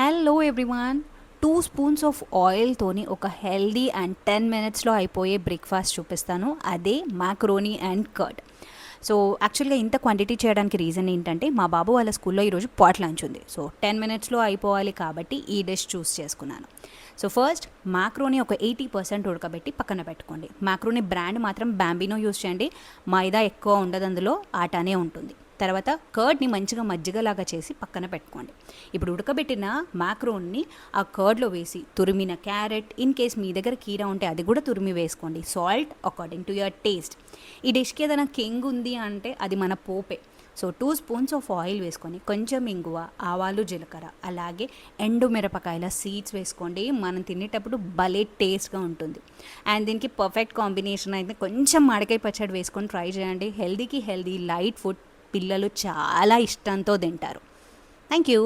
Hello everyone two spoons of ఆయిల్తోని ఒక healthy and ten మినిట్స్లో అయిపోయే బ్రేక్ఫాస్ట్ చూపిస్తాను. అదే మ్యాక్రోనీ అండ్ కర్డ్ సో యాక్చువల్గా ఇంత క్వాంటిటీ చేయడానికి రీజన్ ఏంటంటే మా బాబు వాళ్ళ స్కూల్లో ఈరోజు పాట్ లంచ్ ఉంది. సో టెన్ మినిట్స్లో అయిపోవాలి కాబట్టి ఈ డిష్ చూస్ చేసుకున్నాను. సో ఫస్ట్ మ్యాక్రోని ఒక ఎయిటీ పర్సెంట్ ఉడకబెట్టి పక్కన పెట్టుకోండి. మ్యాక్రోని బ్రాండ్ మాత్రం బ్యాంబినో యూస్ చేయండి. మైదా ఎక్కువ ఉండదు అందులో ఆటానే ఉంటుంది. తర్వాత కర్డ్ని మంచిగా మజ్జిగలాగా చేసి పక్కన పెట్టుకోండి. ఇప్పుడు ఉడకబెట్టిన మ్యాక్రోన్ని ఆ కర్డ్లో వేసి తురిమిన క్యారెట్ ఇన్ కేస్ మీ దగ్గర కీరా ఉంటే అది కూడా తురిమి వేసుకోండి. Salt according to your taste ఈ డిష్కి ఏదైనా కింగ్ ఉంది అంటే అది మన పోపే. So two spoons of oil వేసుకొని కొంచెం ఇంగువ ఆవాలు జీలకర్ర అలాగే ఎండు మిరపకాయల సీడ్స్ వేసుకోండి. మనం తినేటప్పుడు భలే టేస్ట్గా ఉంటుంది. అండ్ దీనికి పర్ఫెక్ట్ కాంబినేషన్ అయితే కొంచెం మడకాయ పచ్చడి వేసుకొని ట్రై చేయండి. హెల్దీకి హెల్దీ లైట్ ఫుడ్ పిల్లలు చాలా ఇష్టంతో తింటారు. Thank you